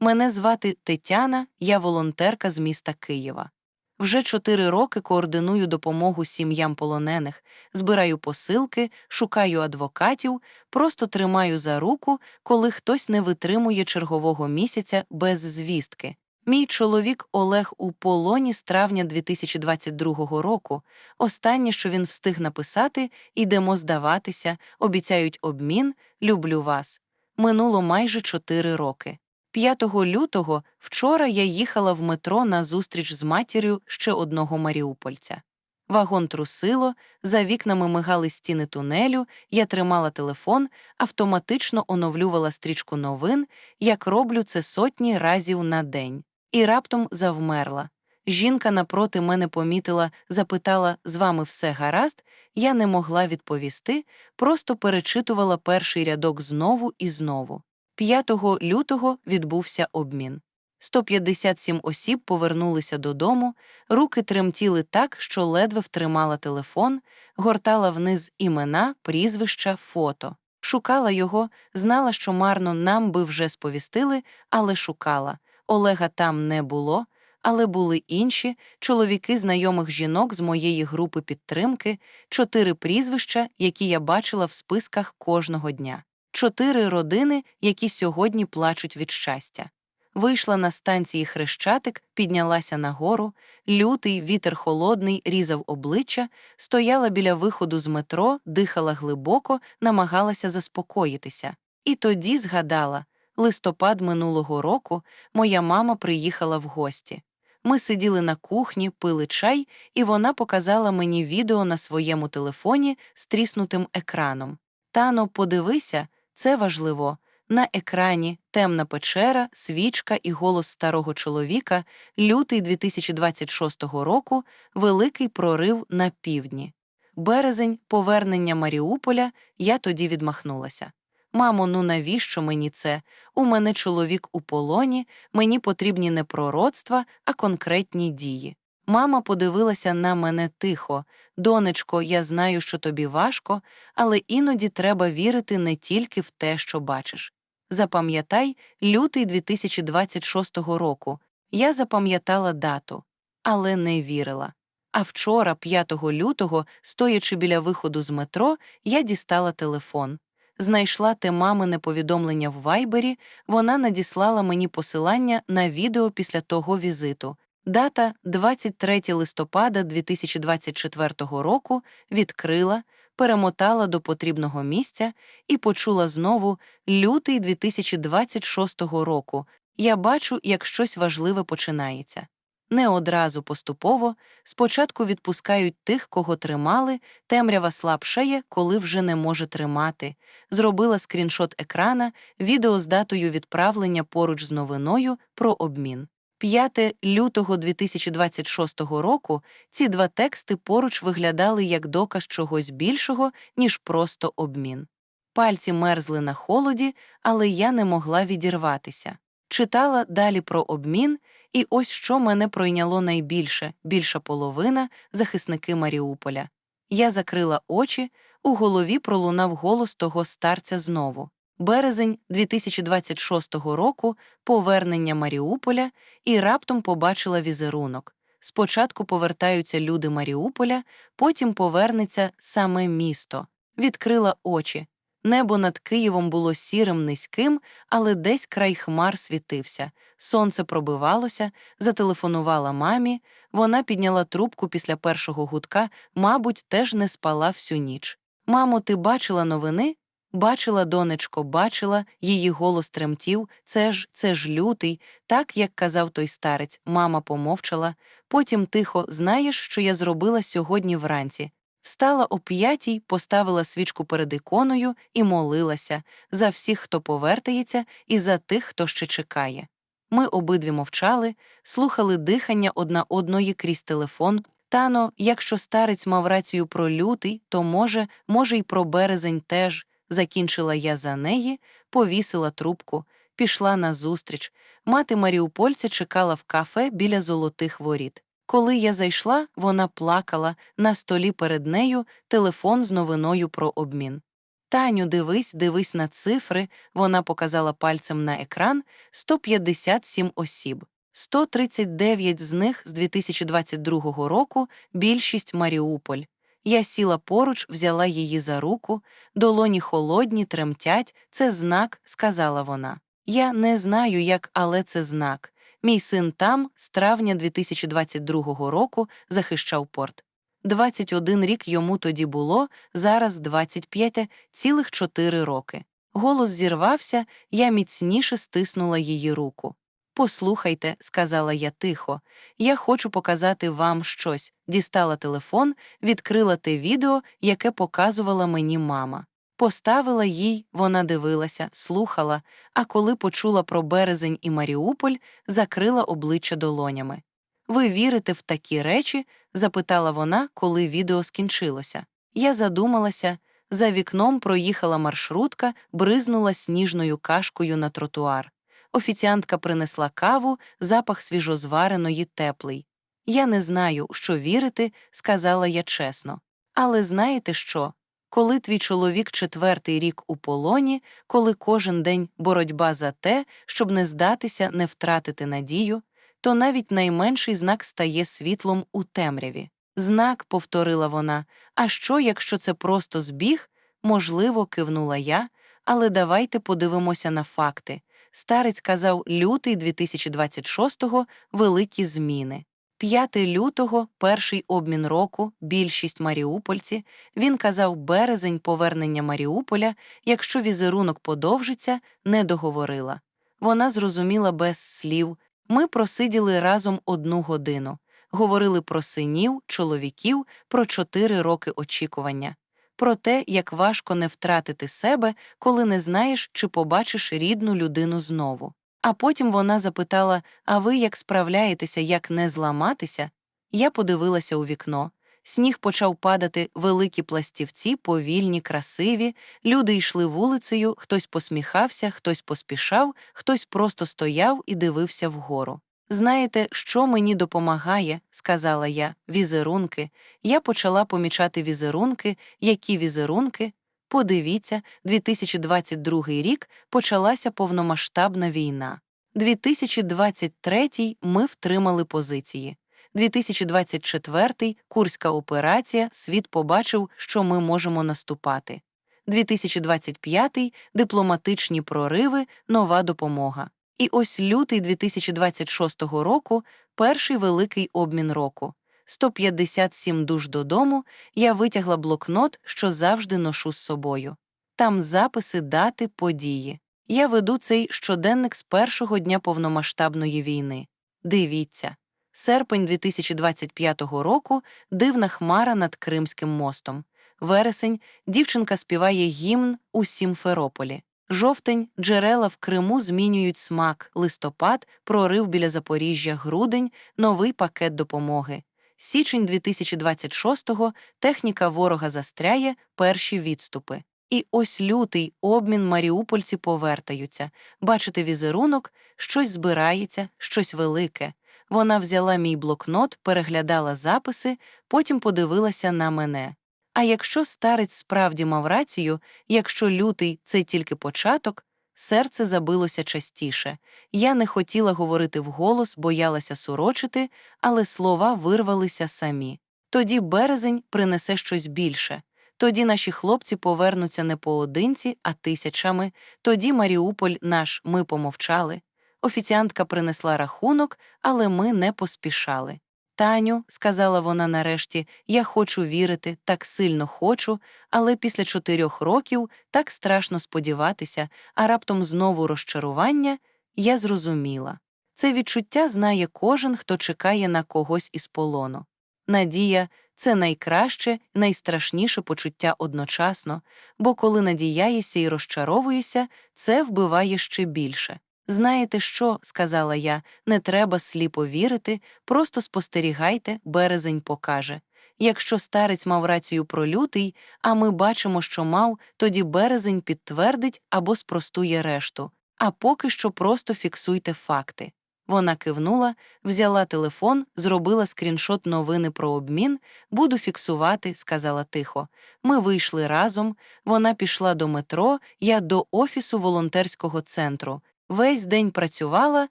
Мене звати Тетяна, я волонтерка з міста Києва. Вже чотири роки координую допомогу сім'ям полонених, збираю посилки, шукаю адвокатів, просто тримаю за руку, коли хтось не витримує чергового місяця без звістки. Мій чоловік Олег у полоні з травня 2022 року. Останнє, що він встиг написати, ідемо здаватися, обіцяють обмін, люблю вас. Минуло майже чотири роки. 5 лютого вчора я їхала в метро на зустріч з матір'ю ще одного маріупольця. Вагон трусило, за вікнами мигали стіни тунелю, я тримала телефон, автоматично оновлювала стрічку новин, як роблю це сотні разів на день, і раптом завмерла. Жінка напроти мене помітила, запитала з вами все гаразд, я не могла відповісти, просто перечитувала перший рядок знову і знову. 5 лютого відбувся обмін. 157 осіб повернулися додому, руки тремтіли так, що ледве втримала телефон, гортала вниз імена, прізвища, фото. Шукала його, знала, що марно нам би вже сповістили, але шукала. Олега там не було, але були інші чоловіки знайомих жінок з моєї групи підтримки, чотири прізвища, які я бачила в списках кожного дня чотири родини, які сьогодні плачуть від щастя. Вийшла на станції Хрещатик, піднялася нагору, лютий вітер холодний різав обличчя, стояла біля виходу з метро, дихала глибоко, намагалася заспокоїтися. І тоді згадала листопад минулого року моя мама приїхала в гості. Ми сиділи на кухні, пили чай, і вона показала мені відео на своєму телефоні з тріснутим екраном. Тано, подивися, це важливо. На екрані темна печера, свічка і голос старого чоловіка, лютий 2026 року, великий прорив на півдні. Березень, повернення Маріуполя, я тоді відмахнулася. Мамо, ну навіщо мені це? У мене чоловік у полоні, мені потрібні не пророцтва, а конкретні дії. Мама подивилася на мене тихо. Донечко, я знаю, що тобі важко, але іноді треба вірити не тільки в те, що бачиш. Запам'ятай, лютий 2026 року. Я запам'ятала дату, але не вірила. А вчора, 5 лютого, стоячи біля виходу з метро, я дістала телефон. Знайшла те мамине повідомлення в вайбері, вона надіслала мені посилання на відео після того візиту. Дата 23 листопада 2024 року відкрила, перемотала до потрібного місця і почула знову лютий 2026 року. Я бачу, як щось важливе починається. Не одразу поступово, спочатку відпускають тих, кого тримали, темрява слабшає, коли вже не може тримати. Зробила скріншот екрана, відео з датою відправлення поруч з новиною про обмін. 5 лютого 2026 року ці два тексти поруч виглядали як доказ чогось більшого, ніж просто обмін. Пальці мерзли на холоді, але я не могла відірватися. Читала далі про обмін, і ось що мене пройняло найбільше більша половина захисники Маріуполя. Я закрила очі, у голові пролунав голос того старця знову березень 2026 року повернення Маріуполя і раптом побачила візерунок. Спочатку повертаються люди Маріуполя, потім повернеться саме місто. Відкрила очі. Небо над Києвом було сірим низьким, але десь край хмар світився. Сонце пробивалося, зателефонувала мамі. Вона підняла трубку після першого гудка, мабуть, теж не спала всю ніч. Мамо, ти бачила новини? Бачила, донечко, бачила, її голос тремтів, це ж, це ж лютий, так як казав той старець, мама помовчала, потім тихо, знаєш, що я зробила сьогодні вранці. Встала о п'ятій, поставила свічку перед іконою і молилася за всіх, хто повертається, і за тих, хто ще чекає. Ми обидві мовчали, слухали дихання одна одної крізь телефон. Тано, якщо старець мав рацію про лютий, то може, може, й про березень теж. Закінчила я за неї, повісила трубку, пішла на зустріч. Мати Маріупольця чекала в кафе біля золотих воріт. Коли я зайшла, вона плакала на столі перед нею телефон з новиною про обмін. Таню, дивись, дивись на цифри. Вона показала пальцем на екран 157 осіб. 139 з них з 2022 року більшість Маріуполь. Я сіла поруч, взяла її за руку, долоні холодні, тремтять. Це знак, сказала вона. Я не знаю, як, але це знак. Мій син там з травня 2022 року захищав порт. 21 рік йому тоді було, зараз 25, цілих 4 роки. Голос зірвався, я міцніше стиснула її руку. Послухайте, сказала я тихо, я хочу показати вам щось. Дістала телефон, відкрила те відео, яке показувала мені мама. Поставила їй, вона дивилася, слухала, а коли почула про березень і Маріуполь, закрила обличчя долонями. Ви вірите в такі речі? запитала вона, коли відео скінчилося. Я задумалася, за вікном проїхала маршрутка, бризнула сніжною кашкою на тротуар. Офіціантка принесла каву, запах свіжозвареної, теплий. Я не знаю, що вірити, сказала я чесно. Але знаєте що? Коли твій чоловік четвертий рік у полоні, коли кожен день боротьба за те, щоб не здатися, не втратити надію, то навіть найменший знак стає світлом у темряві. Знак, повторила вона, а що, якщо це просто збіг? Можливо, кивнула я, але давайте подивимося на факти. Старець казав лютий 2026-го великі зміни. 5 лютого, перший обмін року, більшість маріупольці. Він казав березень повернення Маріуполя, якщо візерунок подовжиться, не договорила. Вона зрозуміла без слів. Ми просиділи разом одну годину, говорили про синів, чоловіків, про чотири роки очікування про те, як важко не втратити себе, коли не знаєш, чи побачиш рідну людину знову. А потім вона запитала: А ви як справляєтеся, як не зламатися? Я подивилася у вікно. Сніг почав падати великі пластівці, повільні, красиві. Люди йшли вулицею, хтось посміхався, хтось поспішав, хтось просто стояв і дивився вгору. Знаєте, що мені допомагає, сказала я, візерунки. Я почала помічати візерунки, які візерунки. Подивіться, 2022 рік почалася повномасштабна війна. 2023 ми втримали позиції. 2024 Курська операція, світ побачив, що ми можемо наступати. 2025 дипломатичні прориви, нова допомога. І ось лютий 2026 року перший великий обмін року. 157 душ додому, я витягла блокнот, що завжди ношу з собою. Там записи, дати, події. Я веду цей щоденник з першого дня повномасштабної війни. Дивіться, серпень 2025 року дивна хмара над Кримським мостом. Вересень дівчинка співає гімн у Сімферополі. Жовтень, джерела в Криму змінюють смак, листопад, прорив біля Запоріжжя, грудень, новий пакет допомоги. Січень 2026-го техніка ворога застряє, перші відступи. І ось лютий обмін маріупольці повертаються. Бачите візерунок, щось збирається, щось велике. Вона взяла мій блокнот, переглядала записи, потім подивилася на мене. А якщо старець справді мав рацію, якщо лютий це тільки початок, серце забилося частіше. Я не хотіла говорити вголос, боялася сурочити, але слова вирвалися самі. Тоді березень принесе щось більше. Тоді наші хлопці повернуться не поодинці, а тисячами. Тоді Маріуполь наш ми помовчали. Офіціантка принесла рахунок, але ми не поспішали. Таню, сказала вона нарешті, я хочу вірити, так сильно хочу, але після чотирьох років так страшно сподіватися, а раптом знову розчарування, я зрозуміла. Це відчуття знає кожен, хто чекає на когось із полону. Надія це найкраще, найстрашніше почуття одночасно, бо коли надіяєшся і розчаровуєшся, це вбиває ще більше. Знаєте що, сказала я, не треба сліпо вірити, просто спостерігайте, березень покаже. Якщо старець мав рацію про лютий, а ми бачимо, що мав, тоді березень підтвердить або спростує решту, а поки що просто фіксуйте факти. Вона кивнула, взяла телефон, зробила скріншот новини про обмін. Буду фіксувати, сказала тихо. Ми вийшли разом. Вона пішла до метро, я до офісу волонтерського центру. Весь день працювала,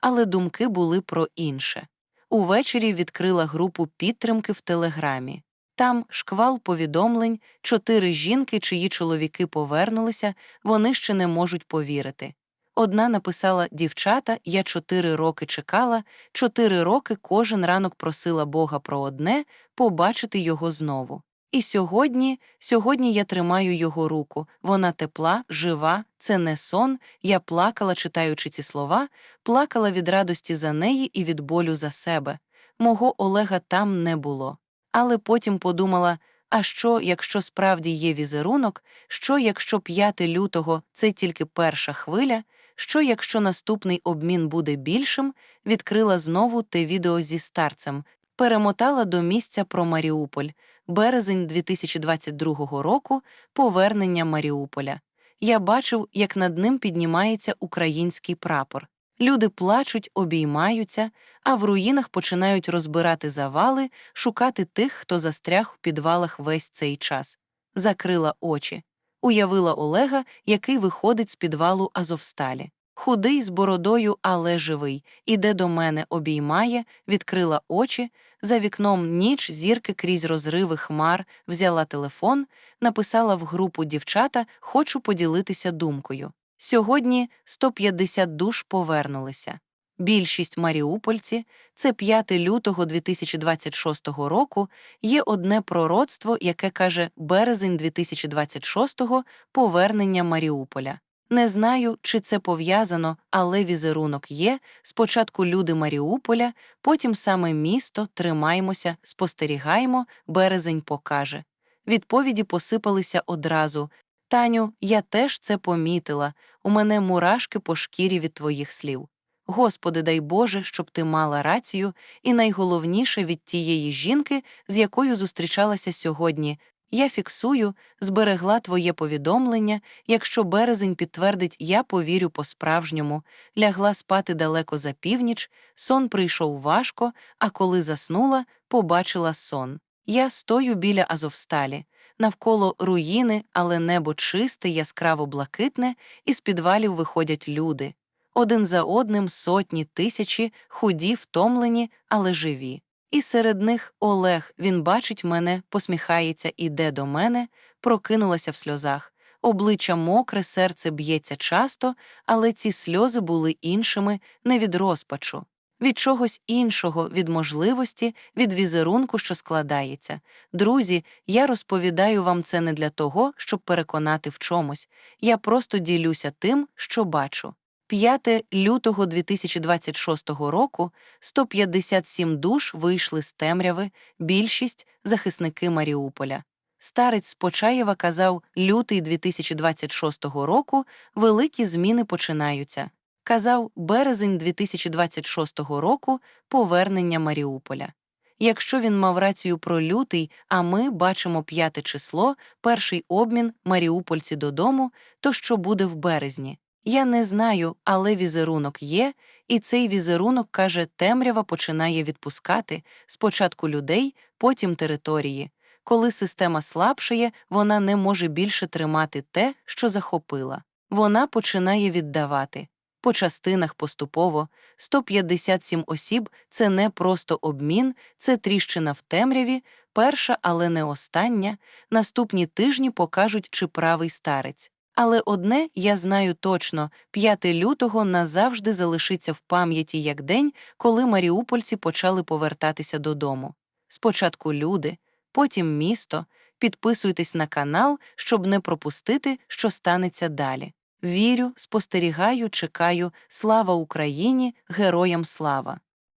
але думки були про інше. Увечері відкрила групу підтримки в телеграмі. Там шквал повідомлень, чотири жінки, чиї чоловіки повернулися, вони ще не можуть повірити. Одна написала Дівчата, я чотири роки чекала, чотири роки кожен ранок просила Бога про одне побачити його знову. І сьогодні, сьогодні я тримаю його руку. Вона тепла, жива, це не сон. Я плакала, читаючи ці слова, плакала від радості за неї і від болю за себе. Мого Олега там не було. Але потім подумала: а що, якщо справді є візерунок, що якщо 5 лютого це тільки перша хвиля, що якщо наступний обмін буде більшим, відкрила знову те відео зі старцем, перемотала до місця про Маріуполь, березень 2022 року, повернення Маріуполя. Я бачив, як над ним піднімається український прапор. Люди плачуть, обіймаються, а в руїнах починають розбирати завали, шукати тих, хто застряг в підвалах весь цей час. Закрила очі, уявила Олега, який виходить з підвалу Азовсталі. Худий з бородою, але живий, іде до мене, обіймає, відкрила очі, за вікном ніч зірки крізь розриви хмар, взяла телефон, написала в групу дівчата, хочу поділитися думкою. Сьогодні 150 душ повернулися. Більшість маріупольці, це 5 лютого 2026 року, є одне пророцтво, яке каже березень 2026-го повернення Маріуполя. Не знаю, чи це пов'язано, але візерунок є. Спочатку люди Маріуполя, потім саме місто, тримаємося, спостерігаємо, березень покаже. Відповіді посипалися одразу. Таню, я теж це помітила. У мене мурашки по шкірі від твоїх слів. Господи, дай Боже, щоб ти мала рацію, і найголовніше від тієї жінки, з якою зустрічалася сьогодні. Я фіксую, зберегла твоє повідомлення. Якщо березень підтвердить, я повірю по-справжньому, лягла спати далеко за північ, сон прийшов важко, а коли заснула, побачила сон. Я стою біля Азовсталі, навколо руїни, але небо чисте, яскраво блакитне, і з підвалів виходять люди. Один за одним сотні тисячі, худі, втомлені, але живі. І серед них Олег, він бачить мене, посміхається, іде до мене, прокинулася в сльозах. Обличчя мокре, серце б'ється часто, але ці сльози були іншими, не від розпачу, від чогось іншого, від можливості, від візерунку, що складається. Друзі, я розповідаю вам це не для того, щоб переконати в чомусь. Я просто ділюся тим, що бачу. 5 лютого 2026 року 157 душ вийшли з темряви, більшість захисники Маріуполя. Старець Почаєва казав, лютий 2026 року великі зміни починаються. Казав, березень 2026 року повернення Маріуполя. Якщо він мав рацію про лютий, а ми бачимо п'яте число, перший обмін маріупольці додому, то що буде в березні? Я не знаю, але візерунок є, і цей візерунок каже, темрява починає відпускати спочатку людей, потім території. Коли система слабшає, вона не може більше тримати те, що захопила. Вона починає віддавати. По частинах поступово 157 осіб це не просто обмін, це тріщина в темряві, перша, але не остання. Наступні тижні покажуть, чи правий старець. Але одне я знаю точно 5 лютого назавжди залишиться в пам'яті як день, коли маріупольці почали повертатися додому. Спочатку люди, потім місто. Підписуйтесь на канал, щоб не пропустити, що станеться далі. Вірю, спостерігаю, чекаю. Слава Україні, героям слава!